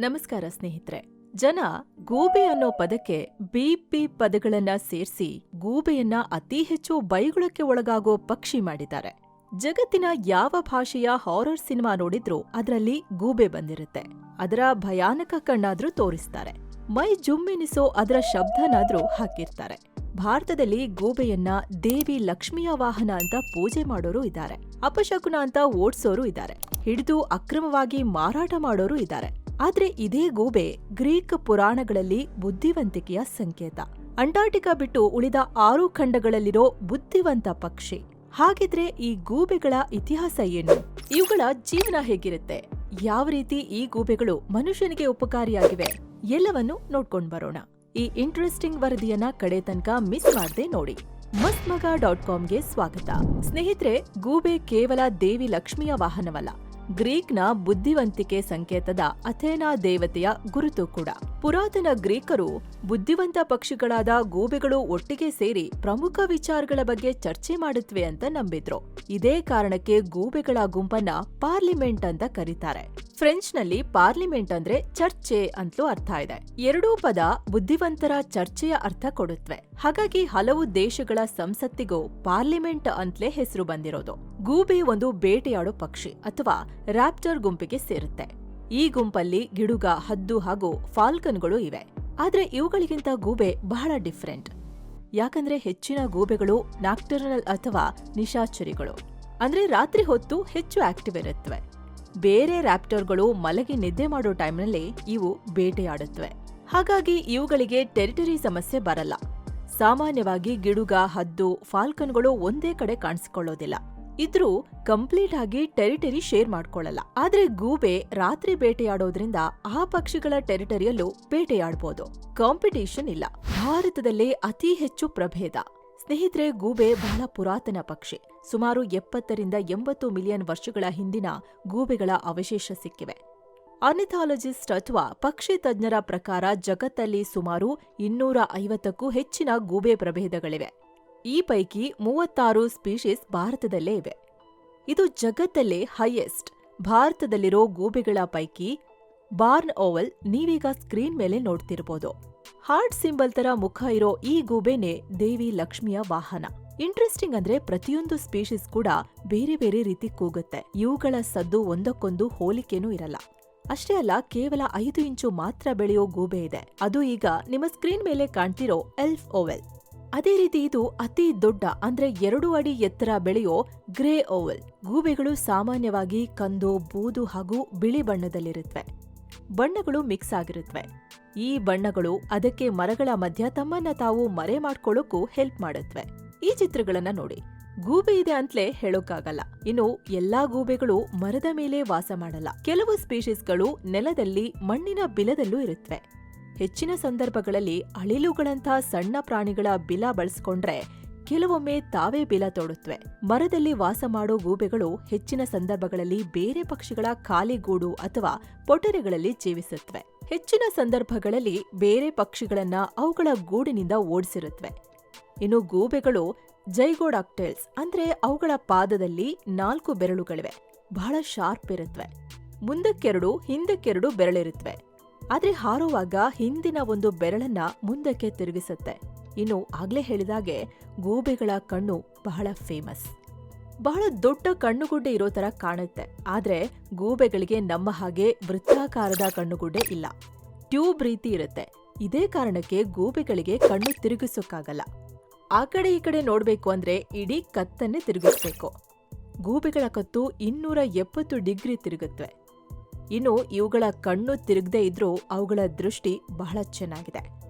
ನಮಸ್ಕಾರ ಸ್ನೇಹಿತರೆ. ಜನ ಗೂಬೆ ಅನ್ನೋ ಪದಕ್ಕೆ ಬಿಪಿ ಪದಗಳನ್ನ ಸೇರಿಸಿ ಗೂಬೆಯನ್ನ ಅತಿ ಹೆಚ್ಚು ಬೈಗುಳಕ್ಕೆ ಒಳಗಾಗೋ ಪಕ್ಷಿ ಮಾಡಿದ್ದಾರೆ. ಜಗತ್ತಿನ ಯಾವ ಭಾಷೆಯ ಹಾರರ್ ಸಿನಿಮಾ ನೋಡಿದ್ರೂ ಅದರಲ್ಲಿ ಗೂಬೆ ಬಂದಿರುತ್ತೆ. ಅದರ ಭಯಾನಕ ಕಣ್ಣಾದ್ರೂ ತೋರಿಸ್ತಾರೆ. ಮೈ ಜುಮ್ಮೆನಿಸೋ ಅದರ ಶಬ್ದನಾದ್ರೂ ಹಾಕಿರ್ತಾರೆ. ಭಾರತದಲ್ಲಿ ಗೂಬೆಯನ್ನ ದೇವಿ ಲಕ್ಷ್ಮಿಯ ವಾಹನ ಅಂತ ಪೂಜೆ ಮಾಡೋರು ಇದ್ದಾರೆ. ಅಪಶಕುನ ಅಂತ ಓಡ್ಸೋರು ಇದ್ದಾರೆ. ಹಿಡಿದು ಅಕ್ರಮವಾಗಿ ಮಾರಾಟ ಮಾಡೋರು ಇದ್ದಾರೆ. ಆದ್ರೆ ಇದೇ ಗೂಬೆ ಗ್ರೀಕ್ ಪುರಾಣಗಳಲ್ಲಿ ಬುದ್ಧಿವಂತಿಕೆಯ ಸಂಕೇತ. ಅಂಟಾರ್ಟಿಕಾ ಬಿಟ್ಟು ಉಳಿದ ಆರು ಖಂಡಗಳಲ್ಲಿರೋ ಬುದ್ಧಿವಂತ ಪಕ್ಷಿ. ಹಾಗಿದ್ರೆ ಈ ಗೂಬೆಗಳ ಇತಿಹಾಸ ಏನು? ಇವುಗಳ ಜೀವನ ಹೇಗಿರುತ್ತೆ? ಯಾವ ರೀತಿ ಈ ಗೂಬೆಗಳು ಮನುಷ್ಯನಿಗೆ ಉಪಕಾರಿಯಾಗಿವೆ? ಎಲ್ಲವನ್ನು ನೋಡ್ಕೊಂಡ್ ಬರೋಣ. ಈ ಇಂಟ್ರೆಸ್ಟಿಂಗ್ ವರದಿಯನ್ನ ಕಡೆ ತನಕ ಮಿಸ್ ಮಾಡದೆ ನೋಡಿ. ಮಸ್ತ್ ಮಗ ಡಾಟ್ ಕಾಮ್ಗೆ ಸ್ವಾಗತ. ಸ್ನೇಹಿತರೆ, ಗೂಬೆ ಕೇವಲ ದೇವಿ ಲಕ್ಷ್ಮಿಯ ವಾಹನವಲ್ಲ. ಗ್ರೀಕ್ನ ಬುದ್ಧಿವಂತಿಕೆ ಸಂಕೇತದ ಅಥೇನಾ ದೇವತೆಯ ಗುರುತು ಕೂಡ. ಪುರಾತನ ಗ್ರೀಕರು ಬುದ್ಧಿವಂತ ಪಕ್ಷಿಗಳಾದ ಗೂಬೆಗಳು ಒಟ್ಟಿಗೆ ಸೇರಿ ಪ್ರಮುಖ ವಿಚಾರಗಳ ಬಗ್ಗೆ ಚರ್ಚೆ ಮಾಡುತ್ತವೆ ಅಂತ ನಂಬಿದ್ರು. ಇದೇ ಕಾರಣಕ್ಕೆ ಗೂಬೆಗಳ ಗುಂಪನ್ನ ಪಾರ್ಲಿಮೆಂಟ್ ಅಂತ ಕರೀತಾರೆ. ಫ್ರೆಂಚ್ನಲ್ಲಿ ಪಾರ್ಲಿಮೆಂಟ್ ಅಂದ್ರೆ ಚರ್ಚೆ ಅಂತಲೂ ಅರ್ಥ ಇದೆ. ಎರಡೂ ಪದ ಬುದ್ಧಿವಂತರ ಚರ್ಚೆಯ ಅರ್ಥ ಕೊಡುತ್ತವೆ ಹಾಗಾಗಿ ಹಲವು ದೇಶಗಳ ಸಂಸತ್ತಿಗೂ ಪಾರ್ಲಿಮೆಂಟ್ ಅಂತಲೇ ಹೆಸರು ಬಂದಿರೋದು. ಗೂಬೆ ಒಂದು ಬೇಟೆಯಾಡೋ ಪಕ್ಷಿ ಅಥವಾ ರ್ಯಾಪ್ಟರ್ ಗುಂಪಿಗೆ ಸೇರುತ್ತೆ. ಈ ಗುಂಪಲ್ಲಿ ಗಿಡುಗ, ಹದ್ದು ಹಾಗೂ ಫಾಲ್ಕನ್ಗಳು ಇವೆ. ಆದ್ರೆ ಇವುಗಳಿಗಿಂತ ಗೂಬೆ ಬಹಳ ಡಿಫ್ರೆಂಟ್. ಯಾಕಂದ್ರೆ ಹೆಚ್ಚಿನ ಗೂಬೆಗಳು ನಾಕ್ಟರ್ನಲ್ ಅಥವಾ ನಿಶಾಚರಿಗಳು. ಅಂದ್ರೆ ರಾತ್ರಿ ಹೊತ್ತು ಹೆಚ್ಚು ಆಕ್ಟಿವ್ ಇರುತ್ತವೆ. ಬೇರೆ ರ್ಯಾಪ್ಟರ್ಗಳು ಮಲಗಿ ನಿದ್ದೆ ಮಾಡೋ ಟೈಮ್ನಲ್ಲಿ ಇವು ಬೇಟೆಯಾಡುತ್ತವೆ. ಹಾಗಾಗಿ ಇವುಗಳಿಗೆ ಟೆರಿಟರಿ ಸಮಸ್ಯೆ ಬರಲ್ಲ. ಸಾಮಾನ್ಯವಾಗಿ ಗಿಡುಗ, ಹದ್ದು, ಫಾಲ್ಕನ್ಗಳು ಒಂದೇ ಕಡೆ ಕಾಣಿಸಿಕೊಳ್ಳೋದಿಲ್ಲ. ಇದ್ರೂ ಕಂಪ್ಲೀಟ್ ಆಗಿ ಟೆರಿಟರಿ ಶೇರ್ ಮಾಡ್ಕೊಳ್ಳಲ್ಲ. ಆದ್ರೆ ಗೂಬೆ ರಾತ್ರಿ ಬೇಟೆಯಾಡೋದ್ರಿಂದ ಆ ಪಕ್ಷಿಗಳ ಟೆರಿಟರಿಯಲ್ಲೂ ಬೇಟೆಯಾಡ್ಬೋದು. ಕಾಂಪಿಟೇಷನ್ ಇಲ್ಲ. ಭಾರತದಲ್ಲೇ ಅತಿ ಹೆಚ್ಚು ಪ್ರಭೇದ. ಸ್ನೇಹಿತರೆ, ಗೂಬೆ ಬಹಳ ಪುರಾತನ ಪಕ್ಷಿ. ಸುಮಾರು ಎಪ್ಪತ್ತರಿಂದ ಎಂಬತ್ತು ಮಿಲಿಯನ್ ವರ್ಷಗಳ ಹಿಂದಿನ ಗೂಬೆಗಳ ಅವಶೇಷ ಸಿಕ್ಕಿವೆ. ಆರ್ನಿಥಾಲಜಿಸ್ಟ್ ಅಥವಾ ಪಕ್ಷಿ ತಜ್ಞರ ಪ್ರಕಾರ ಜಗತ್ತಲ್ಲಿ ಸುಮಾರು ಇನ್ನೂರ ಐವತ್ತಕ್ಕೂ ಹೆಚ್ಚಿನ ಗೂಬೆ ಪ್ರಭೇದಗಳಿವೆ. ಈ ಪೈಕಿ ಮೂವತ್ತಾರು ಸ್ಪೀಷೀಸ್ ಭಾರತದಲ್ಲೇ ಇವೆ. ಇದು ಜಗತ್ತಲ್ಲೇ ಹೈಯೆಸ್ಟ್. ಭಾರತದಲ್ಲಿರೋ ಗೂಬೆಗಳ ಪೈಕಿ ಬಾರ್ನ್ ಓವಲ್ ನೀವೀಗ ಸ್ಕ್ರೀನ್ ಮೇಲೆ ನೋಡ್ತಿರ್ಬೋದು. ಹಾರ್ಟ್ ಸಿಂಬಲ್ ತರ ಮುಖ ಇರೋ ಈ ಗೂಬೆನೇ ದೇವಿ ಲಕ್ಷ್ಮಿಯ ವಾಹನ. ಇಂಟ್ರೆಸ್ಟಿಂಗ್ ಅಂದ್ರೆ ಪ್ರತಿಯೊಂದು ಸ್ಪೀಷೀಸ್ ಕೂಡ ಬೇರೆ ಬೇರೆ ರೀತಿ ಕೂಗುತ್ತೆ. ಇವುಗಳ ಸದ್ದು ಒಂದಕ್ಕೊಂದು ಹೋಲಿಕೆನೂ ಇರಲ್ಲ. ಅಷ್ಟೇ ಅಲ್ಲ, ಕೇವಲ ಐದು ಇಂಚು ಮಾತ್ರ ಬೆಳೆಯೋ ಗೂಬೆ ಇದೆ. ಅದು ಈಗ ನಿಮ್ಮ ಸ್ಕ್ರೀನ್ ಮೇಲೆ ಕಾಣ್ತಿರೋ ಎಲ್ಫ್ ಓವೆಲ್. ಅದೇ ರೀತಿ ಇದು ಅತಿ ದೊಡ್ಡ, ಅಂದ್ರೆ ಎರಡು ಅಡಿ ಎತ್ತರ ಬೆಳೆಯೋ ಗ್ರೇ ಓವಲ್. ಗೂಬೆಗಳು ಸಾಮಾನ್ಯವಾಗಿ ಕಂದು, ಬೂದು ಹಾಗೂ ಬಿಳಿ ಬಣ್ಣದಲ್ಲಿರುತ್ತವೆ ಬಣ್ಣಗಳು ಮಿಕ್ಸ್ ಆಗಿರುತ್ತವೆ ಈ ಬಣ್ಣಗಳು ಅದಕ್ಕೆ ಮರಗಳ ಮಧ್ಯ ತಮ್ಮನ್ನ ತಾವು ಮರೆ ಮಾಡ್ಕೊಳ್ಳೋಕ್ಕೂ ಹೆಲ್ಪ್ ಮಾಡುತ್ತವೆ ಈ ಚಿತ್ರಗಳನ್ನ ನೋಡಿ. ಗೂಬೆ ಇದೆ ಅಂತಲೇ ಹೇಳೋಕ್ಕಾಗಲ್ಲ. ಇನ್ನು ಎಲ್ಲಾ ಗೂಬೆಗಳು ಮರದ ಮೇಲೆ ವಾಸ ಮಾಡಲ್ಲ. ಕೆಲವು ಸ್ಪೀಷೀಸ್ಗಳು ನೆಲದಲ್ಲಿ ಮಣ್ಣಿನ ಬಿಲದಲ್ಲೂ ಇರುತ್ತವೆ ಹೆಚ್ಚಿನ ಸಂದರ್ಭಗಳಲ್ಲಿ ಅಳಿಲುಗಳಂತಹ ಸಣ್ಣ ಪ್ರಾಣಿಗಳ ಬಿಲ ಬಳಸ್ಕೊಂಡ್ರೆ ಕೆಲವೊಮ್ಮೆ ತಾವೇ ಬಿಲ ತೋಡುತ್ತವೆ. ಮರದಲ್ಲಿ ವಾಸ ಮಾಡೋ ಗೂಬೆಗಳು ಹೆಚ್ಚಿನ ಸಂದರ್ಭಗಳಲ್ಲಿ ಬೇರೆ ಪಕ್ಷಿಗಳ ಖಾಲಿ ಗೂಡು ಅಥವಾ ಪೊಟರೆಗಳಲ್ಲಿ ಜೀವಿಸುತ್ತವೆ. ಹೆಚ್ಚಿನ ಸಂದರ್ಭಗಳಲ್ಲಿ ಬೇರೆ ಪಕ್ಷಿಗಳನ್ನ ಅವುಗಳ ಗೂಡಿನಿಂದ ಓಡಿಸಿರುತ್ತವೆ. ಇನ್ನು ಗೂಬೆಗಳು ಜೈಗೋಡಾಕ್ಟೈಲ್ಸ್ ಅಂದ್ರೆ ಅವುಗಳ ಪಾದದಲ್ಲಿ ನಾಲ್ಕು ಬೆರಳುಗಳಿವೆ. ಬಹಳ ಶಾರ್ಪ್ ಇರುತ್ತವೆ. ಮುಂದಕ್ಕೆರಡು, ಹಿಂದಕ್ಕೆರಡು ಬೆರಳಿರುತ್ತವೆ. ಆದ್ರೆ ಹಾರುವಾಗ ಹಿಂದಿನ ಒಂದು ಬೆರಳನ್ನ ಮುಂದಕ್ಕೆ ತಿರುಗಿಸುತ್ತೆ. ಇನ್ನು ಆಗ್ಲೇ ಹೇಳಿದಾಗೆ ಗೂಬೆಗಳ ಕಣ್ಣು ಬಹಳ ಫೇಮಸ್. ಬಹಳ ದೊಡ್ಡ ಕಣ್ಣುಗುಡ್ಡೆ ಇರೋ ತರ ಕಾಣುತ್ತೆ. ಆದ್ರೆ ಗೂಬೆಗಳಿಗೆ ನಮ್ಮ ಹಾಗೆ ವೃತ್ತಾಕಾರದ ಕಣ್ಣುಗುಡ್ಡೆ ಇಲ್ಲ. ಟ್ಯೂಬ್ ರೀತಿ ಇರುತ್ತೆ. ಇದೇ ಕಾರಣಕ್ಕೆ ಗೂಬೆಗಳಿಗೆ ಕಣ್ಣು ತಿರುಗಿಸೋಕ್ಕಾಗಲ್ಲ. ಆ ಕಡೆ ಈ ಕಡೆ ನೋಡ್ಬೇಕು ಅಂದ್ರೆ ಇಡೀ ಕತ್ತನ್ನೇ ತಿರುಗಿಸ್ಬೇಕು. ಗೂಬೆಗಳ ಕತ್ತು ಇನ್ನೂರ ಎಪ್ಪತ್ತು ಡಿಗ್ರಿ ತಿರುಗುತ್ತವೆ ಇನ್ನು ಇವುಗಳ ಕಣ್ಣು ತಿರುಗದೇ ಇದ್ರೂ ಅವುಗಳ ದೃಷ್ಟಿ ಬಹಳ ಚೆನ್ನಾಗಿದೆ.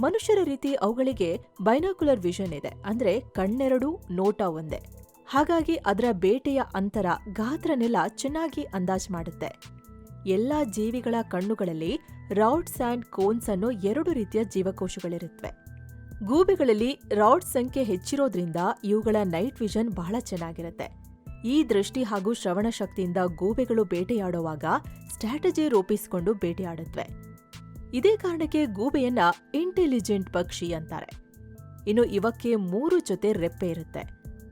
ಮನುಷ್ಯರ ರೀತಿ ಅವುಗಳಿಗೆ ಬೈನಾಕ್ಯುಲರ್ ವಿಷನ್ ಇದೆ, ಅಂದ್ರೆ ಕಣ್ಣೆರಡು ನೋಟ ಒಂದೇ. ಹಾಗಾಗಿ ಅದರ ಬೇಟೆಯ ಅಂತರ ಗಾತ್ರನೆಲ್ಲ ಚೆನ್ನಾಗಿ ಅಂದಾಜು ಮಾಡುತ್ತೆ. ಎಲ್ಲಾ ಜೀವಿಗಳ ಕಣ್ಣುಗಳಲ್ಲಿ ರೌಡ್ಸ್ ಆ್ಯಂಡ್ ಕೋನ್ಸ್ ಅನ್ನೋ ಎರಡು ರೀತಿಯ ಜೀವಕೋಶಗಳಿರುತ್ತವೆ. ಗೂಬೆಗಳಲ್ಲಿ ರಾಡ್ ಸಂಖ್ಯೆ ಹೆಚ್ಚಿರೋದ್ರಿಂದ ಇವುಗಳ ನೈಟ್ ವಿಷನ್ ಬಹಳ ಚೆನ್ನಾಗಿರುತ್ತೆ. ಈ ದೃಷ್ಟಿ ಹಾಗೂ ಶ್ರವಣ ಶಕ್ತಿಯಿಂದ ಗೂಬೆಗಳು ಬೇಟೆಯಾಡುವಾಗ ಸ್ಟ್ರಾಟಜಿ ರೂಪಿಸಿಕೊಂಡು ಬೇಟೆಯಾಡುತ್ತವೆ ಇದೇ ಕಾರಣಕ್ಕೆ ಗೂಬೆಯನ್ನ ಇಂಟೆಲಿಜೆಂಟ್ ಪಕ್ಷಿ ಅಂತಾರೆ. ಇನ್ನು ಇವಕ್ಕೆ ಮೂರು ಜೊತೆ ರೆಪ್ಪೆ ಇರುತ್ತೆ.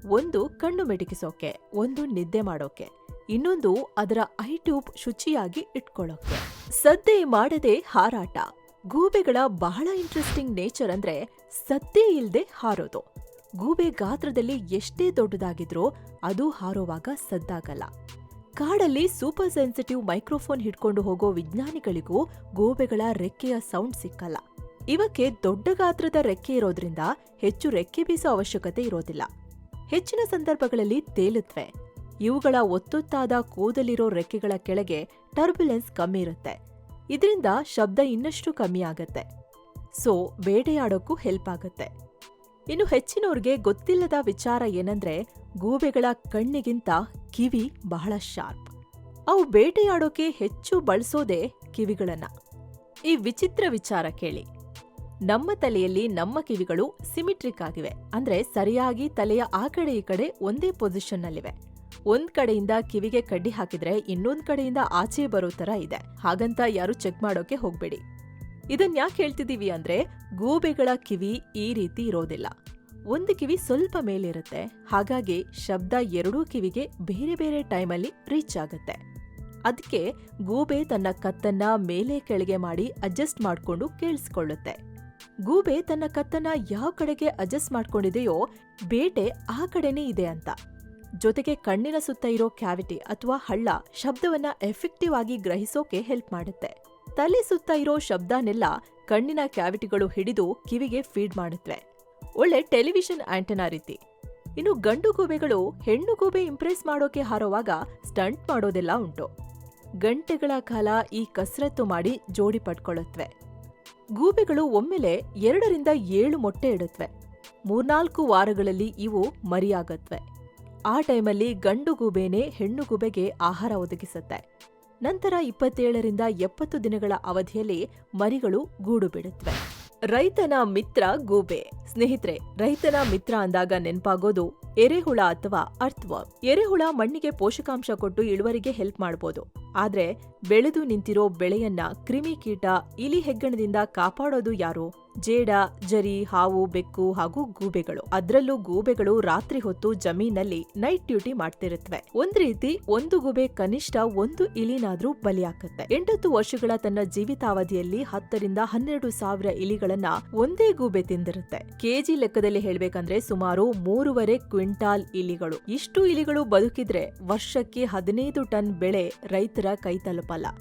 ಒಂದು ಕಣ್ಣು ಮಿಟುಕಿಸೋಕೆ, ಒಂದು ನಿದ್ದೆ ಮಾಡೋಕೆ, ಇನ್ನೊಂದು ಅದರ ಐ ಟ್ಯೂಬ್ ಶುಚಿಯಾಗಿ ಇಟ್ಕೊಳ್ಳೋಕೆ. ಸದ್ದೆ ಮಾಡದೆ ಹಾರಾಟ. ಗೂಬೆಗಳ ಬಹಳ ಇಂಟ್ರೆಸ್ಟಿಂಗ್ ನೇಚರ್ ಅಂದ್ರೆ ಸದ್ದೇ ಇಲ್ಲದೆ ಹಾರೋದು. ಗೂಬೆ ಗಾತ್ರದಲ್ಲಿ ಎಷ್ಟೇ ದೊಡ್ಡದಾಗಿದ್ರೂ ಅದು ಹಾರೋವಾಗ ಸದ್ದಾಗಲ್ಲ. ಕಾಡಲ್ಲಿ ಸೂಪರ್ ಸೆನ್ಸಿಟಿವ್ ಮೈಕ್ರೋಫೋನ್ ಹಿಡ್ಕೊಂಡು ಹೋಗೋ ವಿಜ್ಞಾನಿಗಳಿಗೂ ಗೂಬೆಗಳ ರೆಕ್ಕೆಯ ಸೌಂಡ್ ಸಿಕ್ಕಲ್ಲ. ಇವಕ್ಕೆ ದೊಡ್ಡ ಗಾತ್ರದ ರೆಕ್ಕೆ ಇರೋದ್ರಿಂದ ಹೆಚ್ಚು ರೆಕ್ಕೆ ಬೀಸೋ ಅವಶ್ಯಕತೆ ಇರೋದಿಲ್ಲ. ಹೆಚ್ಚಿನ ಸಂದರ್ಭಗಳಲ್ಲಿ ತೇಲುತ್ತವೆ ಇವುಗಳ ಒತ್ತೊತ್ತಾದ ಕೂದಲಿರೋ ರೆಕ್ಕೆಗಳ ಕೆಳಗೆ ಟರ್ಬುಲೆನ್ಸ್ ಕಮ್ಮಿ ಇರುತ್ತೆ. ಇದರಿಂದ ಶಬ್ದ ಇನ್ನಷ್ಟು ಕಮ್ಮಿ ಆಗತ್ತೆ. ಸೊ, ಬೇಟೆಯಾಡೋಕ್ಕೂ ಹೆಲ್ಪ್ ಆಗತ್ತೆ. ಇನ್ನು ಹೆಚ್ಚಿನವ್ರಿಗೆ ಗೊತ್ತಿಲ್ಲದ ವಿಚಾರ ಏನಂದ್ರೆ ಗೂಬೆಗಳ ಕಣ್ಣಿಗಿಂತ ಕಿವಿ ಬಹಳ ಶಾರ್ಪ್. ಅವು ಬೇಟೆಯಾಡೋಕೆ ಹೆಚ್ಚು ಬಳಸೋದೇ ಕಿವಿಗಳನ್ನ. ಈ ವಿಚಿತ್ರ ವಿಚಾರ ಕೇಳಿ. ನಮ್ಮ ತಲೆಯಲ್ಲಿ ನಮ್ಮ ಕಿವಿಗಳು ಸಿಮಿಟ್ರಿಕ್ ಆಗಿವೆ. ಅಂದ್ರೆ ಸರಿಯಾಗಿ ತಲೆಯ ಆ ಕಡೆ ಈ ಕಡೆ ಒಂದೇ ಪೊಸಿಷನ್ನಲ್ಲಿವೆ ಒಂದ್ ಕಡೆಯಿಂದ ಕಿವಿಗೆ ಕಡ್ಡಿ ಹಾಕಿದ್ರೆ ಇನ್ನೊಂದ್ ಕಡೆಯಿಂದ ಆಚೆ ಬರೋ ತರ ಇದೆ. ಹಾಗಂತ ಯಾರು ಚೆಕ್ ಮಾಡೋಕೆ ಹೋಗ್ಬೇಡಿ. ಇದನ್ ಯಾಕೆ ಹೇಳ್ತಿದೀವಿ ಅಂದ್ರೆ ಗೂಬೆಗಳ ಕಿವಿ ಈ ರೀತಿ ಇರೋದಿಲ್ಲ. ಒಂದು ಕಿವಿ ಸ್ವಲ್ಪ ಮೇಲಿರುತ್ತೆ, ಹಾಗಾಗಿ ಶಬ್ದ ಎರಡೂ ಕಿವಿಗೆ ಬೇರೆ ಬೇರೆ ಟೈಮಲ್ಲಿ ರೀಚ್ ಆಗುತ್ತೆ. ಅದಕ್ಕೆ ಗೂಬೆ ತನ್ನ ಕತ್ತನ್ನ ಮೇಲೆ ಕೆಳಗೆ ಮಾಡಿ ಅಡ್ಜಸ್ಟ್ ಮಾಡ್ಕೊಂಡು ಕೇಳಿಸ್ಕೊಳ್ಳುತ್ತೆ. ಗೂಬೆ ತನ್ನ ಕತ್ತನ್ನ ಯಾವ ಕಡೆಗೆ ಅಡ್ಜಸ್ಟ್ ಮಾಡ್ಕೊಂಡಿದೆಯೋ ಬೇಟೆ ಆ ಕಡೆನೇ ಇದೆ ಅಂತ. ಜೊತೆಗೆ ಕಣ್ಣಿನ ಸುತ್ತ ಇರೋ ಕ್ಯಾವಿಟಿ ಅಥವಾ ಹಳ್ಳ ಶಬ್ದವನ್ನ ಎಫೆಕ್ಟಿವ್ ಆಗಿ ಗ್ರಹಿಸೋಕೆ ಹೆಲ್ಪ್ ಮಾಡುತ್ತೆ. ತಲೆ ಸುತ್ತ ಇರೋ ಶಬ್ದನೆಲ್ಲ ಕಣ್ಣಿನ ಕ್ಯಾವಿಟಿಗಳು ಹಿಡಿದು ಕಿವಿಗೆ ಫೀಡ್ ಮಾಡುತ್ತವೆ ಒಳ್ಳೆ ಟೆಲಿವಿಷನ್ ಆಂಟೆನಾ ರೀತಿ. ಇನ್ನು ಗಂಡು ಗೂಬೆಗಳು ಹೆಣ್ಣು ಗೂಬೆ ಇಂಪ್ರೆಸ್ ಮಾಡೋಕೆ ಹಾರೋವಾಗ ಸ್ಟಂಟ್ ಮಾಡೋದೆಲ್ಲ ಉಂಟು. ಗಂಟೆಗಳ ಕಾಲ ಈ ಕಸರತ್ತು ಮಾಡಿ ಜೋಡಿ ಪಡ್ಕೊಳ್ಳುತ್ತವೆ ಗೂಬೆಗಳು ಒಮ್ಮೆಲೆ ಎರಡರಿಂದ ಏಳು ಮೊಟ್ಟೆ ಇಡುತ್ತವೆ ಮೂರ್ನಾಲ್ಕು ವಾರಗಳಲ್ಲಿ ಇವು ಮರಿಯಾಗತ್ವೆ. ಆ ಟೈಮಲ್ಲಿ ಗಂಡು ಗೂಬೆನೇ ಹೆಣ್ಣು ಗೂಬೆಗೆ ಆಹಾರ ಒದಗಿಸುತ್ತೆ. ನಂತರ ಇಪ್ಪತ್ತೇಳರಿಂದ ಎಪ್ಪತ್ತು ದಿನಗಳ ಅವಧಿಯಲ್ಲಿ ಮರಿಗಳು ಗೂಡು ಬಿಡುತ್ತವೆ ರೈತನ ಮಿತ್ರ ಗೂಬೆ. ಸ್ನೇಹಿತರೆ, ರೈತನ ಮಿತ್ರ ಅಂದಾಗ ನೆನಪಾಗೋದು ಎರೆಹುಳ ಅಥವಾ ಅರ್ಥ್ವರ್ಮ್ ಎರೆಹುಳ ಮಣ್ಣಿಗೆ ಪೋಷಕಾಂಶ ಕೊಟ್ಟು ಇಳುವರಿಗೆ ಹೆಲ್ಪ್ ಮಾಡಬಹುದು ಆದ್ರೆ ಬೆಳೆದು ನಿಂತಿರೋ ಬೆಳೆಯನ್ನ ಕ್ರಿಮಿಕೀಟ ಇಲಿ ಹೆಗ್ಗಣದಿಂದ ಕಾಪಾಡೋದು ಯಾರು? ಜೇಡ, ಜರಿ, ಹಾವು, ಬೆಕ್ಕು ಹಾಗೂ ಗೂಬೆಗಳು. ಅದರಲ್ಲೂ ಗೂಬೆಗಳು ರಾತ್ರಿ ಹೊತ್ತು ಜಮೀನಲ್ಲಿ ನೈಟ್ ಡ್ಯೂಟಿ ಮಾಡ್ತಿರುತ್ತವೆ. ಒಂದ್ ರೀತಿ ಒಂದು ಗೂಬೆ ಕನಿಷ್ಠ ಒಂದು ಇಲಿನಾದ್ರೂ ಬಲಿಯಾಕತ್ತೆ ಎಂಟತ್ತು ವರ್ಷಗಳ ತನ್ನ ಜೀವಿತಾವಧಿಯಲ್ಲಿ ಹತ್ತರಿಂದ ಹನ್ನೆರಡು ಸಾವಿರ ಇಲಿಗಳನ್ನ ಒಂದೇ ಗೂಬೆ ತಿಂದಿರುತ್ತೆ. ಕೆಜಿ ಲೆಕ್ಕದಲ್ಲಿ ಹೇಳ್ಬೇಕಂದ್ರೆ ಸುಮಾರು ಮೂರುವರೆ ಕ್ವಿಂಟಾಲ್ ಇಲಿಗಳು. ಇಷ್ಟು ಇಲಿಗಳು ಬದುಕಿದ್ರೆ ವರ್ಷಕ್ಕೆ ಹದಿನೈದು ಟನ್ ಬೆಳೆ ರೈತರ ಕೈ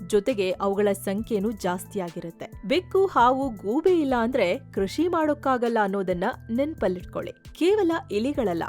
ಜೊತೆಗೆ ಅವುಗಳ ಸಂಖ್ಯೆನೂ ಜಾಸ್ತಿಯಾಗಿರುತ್ತೆ. ಬೆಕ್ಕು, ಹಾವು, ಗೂಬೆ ಇಲ್ಲ ಅಂದ್ರೆ ಕೃಷಿ ಮಾಡೋಕ್ಕಾಗಲ್ಲ ಅನ್ನೋದನ್ನ ನೆನ್ಪಲ್ಲಿಟ್ಕೊಳ್ಳಿ. ಕೇವಲ ಇಲಿಗಳಲ್ಲ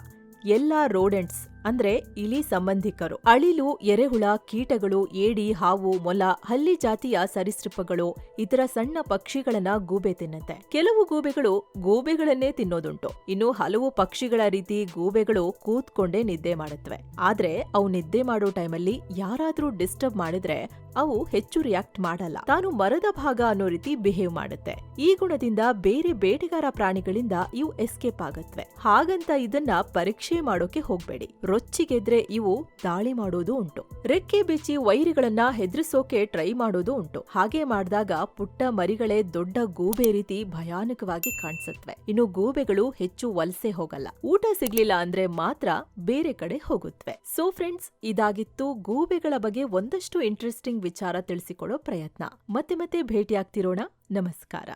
ಎಲ್ಲಾ ರೋಡೆಂಟ್ಸ್ ಅಂದ್ರೆ ಇಲಿ ಸಂಬಂಧಿಕರು. ಅಳಿಲು, ಎರೆಹುಳ, ಕೀಟಗಳು, ಏಡಿ, ಹಾವು, ಮೊಲ, ಹಲ್ಲಿ ಜಾತಿಯ ಸರೀಸೃಪಗಳು ಇತರ ಸಣ್ಣ ಪಕ್ಷಿಗಳನ್ನ ಗೂಬೆ ತಿನ್ನುತ್ತೆ. ಕೆಲವು ಗೂಬೆಗಳು ಗೂಬೆಗಳನ್ನೇ ತಿನ್ನೋದುಂಟು. ಇನ್ನು ಹಲವು ಪಕ್ಷಿಗಳ ರೀತಿ ಗೂಬೆಗಳು ಕೂತ್ಕೊಂಡೇ ನಿದ್ದೆ ಮಾಡುತ್ತವೆ. ಆದ್ರೆ ಅವು ನಿದ್ದೆ ಮಾಡೋ ಟೈಮಲ್ಲಿ ಯಾರಾದ್ರೂ ಡಿಸ್ಟರ್ಬ್ ಮಾಡಿದ್ರೆ ಅವು ಹೆಚ್ಚು ರಿಯಾಕ್ಟ್ ಮಾಡಲ್ಲ. ತಾನು ಮರದ ಭಾಗ ಅನ್ನೋ ರೀತಿ ಬಿಹೇವ್ ಮಾಡುತ್ತೆ. ಈ ಗುಣದಿಂದ ಬೇರೆ ಬೇಟೆಗಾರ ಪ್ರಾಣಿಗಳಿಂದ ಇವು ಎಸ್ಕೇಪ್ ಆಗತ್ವೆ. ಹಾಗಂತ ಇದನ್ನ ಪರೀಕ್ಷೆ ಮಾಡೋಕೆ ಹೋಗ್ಬೇಡಿ. ರೊಚ್ಚಿಗೆದ್ರೆ ಇವು ದಾಳಿ ಮಾಡೋದು ಉಂಟು. ರೆಕ್ಕೆ ಬಿಚ್ಚಿ ವೈರಿಗಳನ್ನ ಹೆದರಿಸೋಕೆ ಟ್ರೈ ಮಾಡೋದು ಉಂಟು. ಹಾಗೆ ಮಾಡಿದಾಗ ಪುಟ್ಟ ಮರಿಗಳೇ ದೊಡ್ಡ ಗೂಬೆ ರೀತಿ ಭಯಾನಕವಾಗಿ ಕಾಣಿಸುತ್ತವೆ ಇನ್ನು ಗೂಬೆಗಳು ಹೆಚ್ಚು ವಲಸೆ ಹೋಗಲ್ಲ. ಊಟ ಸಿಗ್ಲಿಲ್ಲ ಅಂದ್ರೆ ಮಾತ್ರ ಬೇರೆ ಕಡೆ ಹೋಗುತ್ತವೆ ಸೊ ಫ್ರೆಂಡ್ಸ್ ಇದಾಗಿತ್ತು ಗೂಬೆಗಳ ಬಗ್ಗೆ ಒಂದಷ್ಟು ಇಂಟ್ರೆಸ್ಟಿಂಗ್ ವಿಚಾರ ತಿಳಿಸಿಕೊಡೋ ಪ್ರಯತ್ನ. ಮತ್ತೆ ಮತ್ತೆ ಭೇಟಿಯಾಗ್ತಿರೋಣ. ನಮಸ್ಕಾರ.